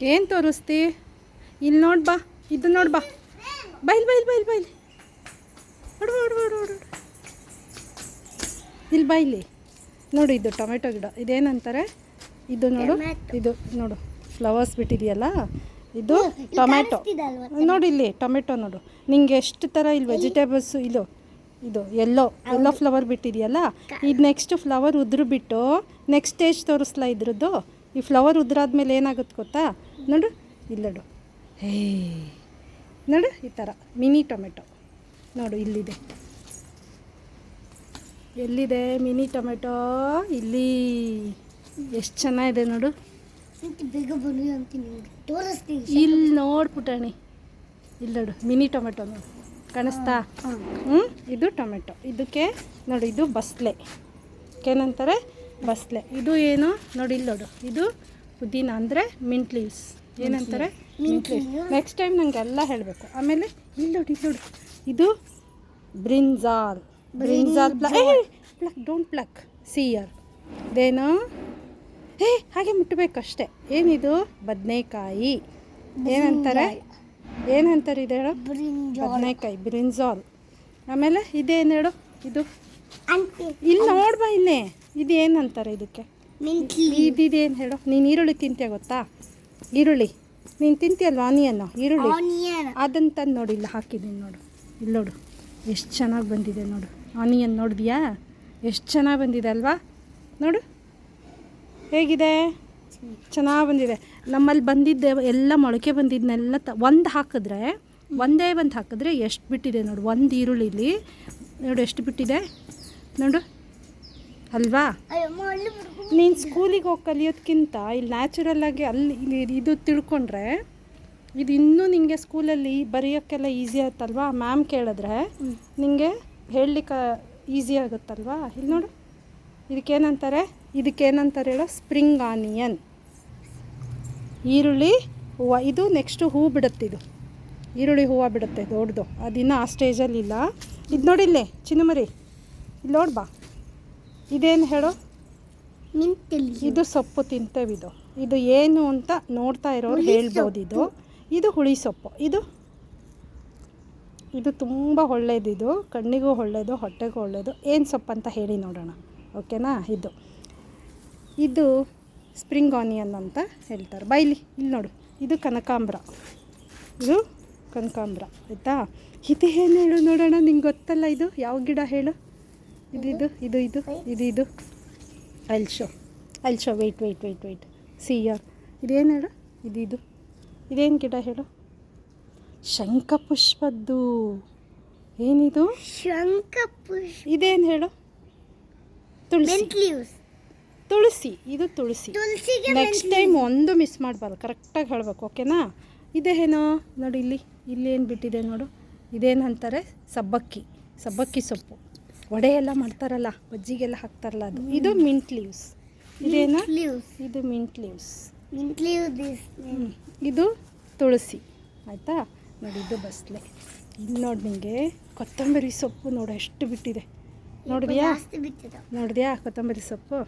ಏನು ತೋರಿಸ್ತಿ? ಇಲ್ಲಿ ನೋಡಿ ಬಾ ಇದು ನೋಡಿ ಬಾ. ಬೈಲ್ ಬೈಲ್ ಬೈಲ್ ಬೈಲ್. ಹೊಡು ಹೊಡು ಹೊಡು ಹೊಡು ಇಲ್ಲಿ. ಬೈಲಿ ನೋಡು ಇದು ಟೊಮೆಟೊ ಗಿಡ. ಇದೇನಂತಾರೆ? ಇದು ನೋಡು ಇದು ನೋಡು. ಫ್ಲವರ್ಸ್ ಬಿಟ್ಟಿದೆಯಲ್ಲ? ಇದು ಟೊಮೆಟೊ. ನೋಡಿ ಇಲ್ಲಿ ಟೊಮೆಟೊ ನೋಡು. ನಿಂಗೆ ಎಷ್ಟು ಥರ ಇಲ್ಲಿ ವೆಜಿಟೇಬಲ್ಸ್ ಇದು ಇದು ಎಲ್ಲೋ ಎಲ್ಲೋ ಫ್ಲವರ್ ಬಿಟ್ಟಿದೆಯಲ್ಲ? ಇದು ನೆಕ್ಸ್ಟ್ ಫ್ಲವರ್ ಉದುರು ಬಿಟ್ಟು ನೆಕ್ಸ್ಟ್ ಸ್ಟೇಜ್ ತೋರಿಸ್ಲಾ ಇದ್ರದ್ದು? ಈ ಫ್ಲವರ್ ಉದುರಾದ್ಮೇಲೆ ಏನಾಗುತ್ತೆ ಗೊತ್ತಾ? ನೋಡು ಇಲ್ಲಡು ನೋಡು. ಹೇ. ನೋಡು ಈ ಥರ. Mini tomato. ನೋಡು ಇಲ್ಲಿದೆ. ಎಲ್ಲಿದೆ ಮಿನಿ ಟೊಮೆಟೊ? ಇಲ್ಲಿ. ಎಷ್ಟು ಚೆನ್ನಾಗಿದೆ ನೋಡು. ಬೇಗ ಬನ್ನಿ ತೋರಿಸ್ತೀನಿ. ಇಲ್ಲಿ ನೋಡು ಪುಟಾಣಿ. ಇಲ್ಲಿ ನೋಡು ಮಿನಿ ಟೊಮೆಟೊ ನೋಡು. ಕಾಣಿಸ್ತಾ? ಹ್ಞೂ ಇದು ಟೊಮೆಟೊ. ಇದಕ್ಕೆ ನೋಡಿ ಇದು ಬಸ್ಲೆ. ಏನಂತಾರೆ? ಬಸ್ಲೆ. ಇದು ಏನು? ನೋಡಿ ಇಲ್ಲಿ ನೋಡು. ಇದು ಪುದೀನ ಅಂದರೆ ಮಿಂಟ್ ಲೀವ್ಸ್ ಏನಂತಾರೆ? ಮಿಂಟ್ ಲೀವ್ಸ್ ನೆಕ್ಸ್ಟ್ ಟೈಮ್ ನಂಗೆ ಎಲ್ಲ ಹೇಳಬೇಕು. ಆಮೇಲೆ ಇಲ್ಲಿ ನೋಡಿ ಇಲ್ಲಿ ನೋಡು. ಇದು brinjal. Brinjal pluck don't pluck ಸಿಯರ್ ಇದೇನು ಏ ಹಾಗೆ ಮುಟ್ಟಬೇಕಷ್ಟೆ ಏನಿದು? ಬದನೆಕಾಯಿ. ಏನಂತಾರೆ? ಏನಂತಾರೆ ಇದು ಹೇಳು? ಬದನೆಕಾಯಿ ಬ್ರಿಂಜಾಲ್. ಆಮೇಲೆ ಇದೇನು ಹೇಳು? ಇದು ಇಲ್ಲಿ ನೋಡ್ಬಾ ಇಲ್ಲಿ. ಇದು ಏನಂತಾರೆ ಇದಕ್ಕೆ? ಇದೇನು ಹೇಳು? ನೀನು ಈರುಳ್ಳಿ ತಿಂತೀಯ ಗೊತ್ತಾ? ಈರುಳ್ಳಿ. ನೀನು ತಿಂತೀಯಲ್ವ ಆನಿಯನ್ನು? ಈರುಳ್ಳಿ. ಅದನ್ನು ತಂದು ನೋಡಿ ಇಲ್ಲಿ ಹಾಕಿದ್ದೀನಿ ನೋಡು. ಇಲ್ಲಿ ನೋಡು. ಎಷ್ಟು ಚೆನ್ನಾಗಿ ಬಂದಿದೆ ನೋಡು. ಆನಿಯನ್ ನೋಡಿದ್ಯಾ? ಎಷ್ಟು ಚೆನ್ನಾಗಿ ಬಂದಿದೆ ಅಲ್ವಾ? ನೋಡು. ಹೇಗಿದೆ? ಚೆನ್ನಾಗಿ ಬಂದಿದೆ. ನಮ್ಮಲ್ಲಿ ಬಂದಿದ್ದೆ ಎಲ್ಲ ಮೊಳಕೆ ಬಂದಿದ್ದನ್ನೆಲ್ಲ ತ ಒಂದು ಹಾಕಿದ್ರೆ ಒಂದೇ ಒಂದು ಹಾಕಿದ್ರೆ ಎಷ್ಟು ಬಿಟ್ಟಿದೆ ನೋಡು? ಒಂದು ಈರುಳ್ಳಿಲಿ. ನೋಡು ಎಷ್ಟು ಬಿಟ್ಟಿದೆ? ನೋಡು. ಅಲ್ವಾ? ನೀನು ಸ್ಕೂಲಿಗೆ ಹೋಗಿ ಕಲಿಯೋದಕ್ಕಿಂತ ಇಲ್ಲಿ ನ್ಯಾಚುರಲ್ಲಾಗಿ ಅಲ್ಲಿ ಇಲ್ಲಿ ಇದು ತಿಳ್ಕೊಂಡ್ರೆ ಇದು ಇನ್ನೂ ನಿಮಗೆ ಸ್ಕೂಲಲ್ಲಿ ಬರೆಯೋಕ್ಕೆಲ್ಲ ಈಸಿ ಆಗುತ್ತಲ್ವಾ? ಮ್ಯಾಮ್ ಕೇಳಿದ್ರೆ ನಿಮಗೆ ಹೇಳಲಿಕ್ಕೆ ಈಸಿ ಆಗುತ್ತಲ್ವಾ? ಇಲ್ಲಿ ನೋಡು. ಇದಕ್ಕೇನಂತಾರೆ? ಇದಕ್ಕೇನಂತಾರೆ ಹೇಳೋ? ಸ್ಪ್ರಿಂಗ್ ಆನಿಯನ್ ಈರುಳ್ಳಿ ಹೂವು. ಇದು ನೆಕ್ಸ್ಟು ಹೂ ಬಿಡುತ್ತೆ ಇದು. ಈರುಳ್ಳಿ ಹೂವು ಬಿಡುತ್ತೆ ದೊಡ್ಡದು. ಅದಿನ್ನೂ ಆ ಸ್ಟೇಜಲ್ಲಿ ಇಲ್ಲ. ಇದು ನೋಡಿಲ್ಲೇ ಚಿನ್ನಮರಿ. ಇಲ್ಲಿ ನೋಡ್ಬಾ ಇದೇನು ಹೇಳೋ? ಇದು ಸೊಪ್ಪು ತಿಂತೇವೆ ಇದು ಇದು ಏನು ಅಂತ ನೋಡ್ತಾ ಇರೋರು ಹುಳಿ ಹೇಳ್ಬೋದು ಇದು. ಇದು ಹುಳಿ ಸೊಪ್ಪು. ಇದು? ಇದು ತುಂಬ ಒಳ್ಳೇದಿದು ಕಣ್ಣಿಗೂ ಒಳ್ಳೆಯದು ಹೊಟ್ಟೆಗೂ ಒಳ್ಳೇದು. ಏನು ಸೊಪ್ಪು ಅಂತ ಹೇಳಿ ನೋಡೋಣ. ಓಕೆನಾ? ಇದು. ಇದು ಸ್ಪ್ರಿಂಗ್ ಆನಿಯನ್ ಅಂತ ಹೇಳ್ತಾರೆ. ಬೈಲಿ ಇಲ್ಲಿ ನೋಡು. ಇದು ಕನಕಾಂಬ್ರ. ಇದು ಕನಕಾಂಬ್ರ. ಆಯಿತಾ? ಇದು ಏನು ಹೇಳು ನೋಡೋಣ ನಿಂಗೆ ಗೊತ್ತಲ್ಲ ಇದು? ಯಾವ ಗಿಡ ಹೇಳು? ಇದು ಇದು ಇದು ಇದು ಇದು ಇದು. I'll show I'll show wait wait wait wait see ಯಾರ್ ಇದೇನು ಹೇಳು? ಇದು ಇದು. ಇದೇನು ಗಿಡ ಹೇಳು? ಶಂಖಪುಷ್ಪದ್ದು. ಏನಿದು? ಶಂಖಪುಷ್ ಇದೇನು ಹೇಳು? ತುಳಸಿ. ತುಳಸಿ. ಇದು ತುಳಸಿ. ನೆಕ್ಸ್ಟ್ ಟೈಮ್ ಒಂದು ಮಿಸ್ ಮಾಡಬಾರ್ದು. ಕರೆಕ್ಟಾಗಿ ಹೇಳಬೇಕು ಓಕೆನಾ ಇದೇನೋ? ನೋಡಿ ಇಲ್ಲಿ. ಇಲ್ಲಿ ಏನು ಬಿಟ್ಟಿದೆ ನೋಡು. ಇದೇನು ಅಂತಾರೆ ಸಬ್ಬಕ್ಕಿ. ಸಬ್ಬಕ್ಕಿ ಸೊಪ್ಪು. ವಡೆ ಎಲ್ಲ ಮಾಡ್ತಾರಲ್ಲ ಬಜ್ಜಿಗೆಲ್ಲ ಹಾಕ್ತಾರಲ್ಲ ಅದು. ಇದು ಮಿಂಟ್ ಲೀವ್ಸ್ ಇದೇನು? ಲೀವ್ಸ್ ಇದು mint leaves mint leave this ಇದು ತುಳಸಿ. ಆಯಿತಾ? ನೋಡಿ ಇದು ಬಸ್ಲೆ. ಇಲ್ಲಿ ನೋಡಿ ನಿಮಗೆ ಕೊತ್ತಂಬರಿ ಸೊಪ್ಪು ನೋಡು ಎಷ್ಟು ಬಿಟ್ಟಿದೆ. ನೋಡಿದ್ಯಾ? ನೋಡಿದ್ಯಾ ಕೊತ್ತಂಬರಿ ಸೊಪ್ಪು?